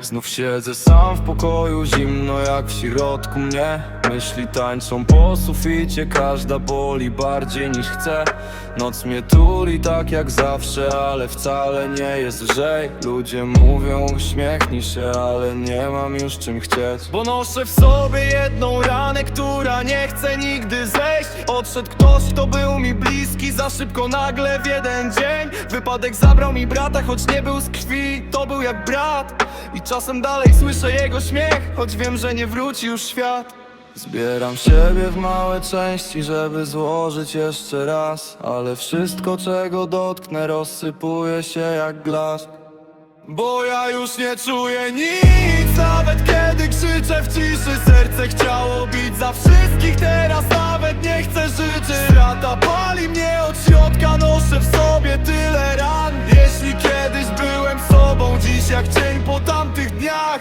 Znów siedzę sam w pokoju, zimno jak w środku mnie. Myśli tańczą po suficie, każda boli bardziej niż chce. Noc mnie tuli tak jak zawsze, ale wcale nie jest lżej. Ludzie mówią uśmiechnij się, ale nie mam już czym chcieć. Bo noszę w sobie jedną ranę, która nie chce nigdy zejść. Odszedł ktoś, kto był mi bliski, za szybko nagle w jeden dzień Wypadek zabrał mi brata, choć nie był z krwi, to był jak brat. I czasem dalej słyszę jego śmiech, choć wiem, że nie wróci już świat. Zbieram siebie w małe części, żeby złożyć jeszcze raz Ale wszystko czego dotknę rozsypuje się jak glasz Bo ja już nie czuję nic Nawet kiedy krzyczę w ciszy Serce chciało bić za wszystkich Teraz nawet nie chcę życzyć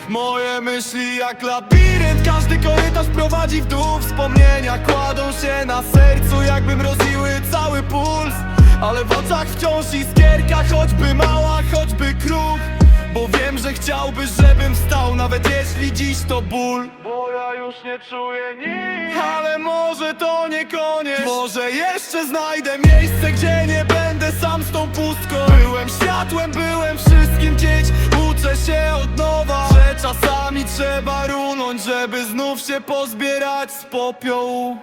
Moje myśli jak labirynt. Każdy korytarz prowadzi w dół Wspomnienia kładą się na sercu Jakby mroziły cały puls. Ale w oczach wciąż iskierka Choćby mała, choćby kruk bo wiem, że chciałbyś, żebym stał Nawet jeśli dziś to ból. Bo ja już nie czuję nic. Ale może to nie koniec. Może jeszcze znajdę miejsce, gdzie nie będę sam z tą pustką. Byłem światłem, byłem wszystkim dzieć czasami trzeba runąć Żeby znów się pozbierać z popiołu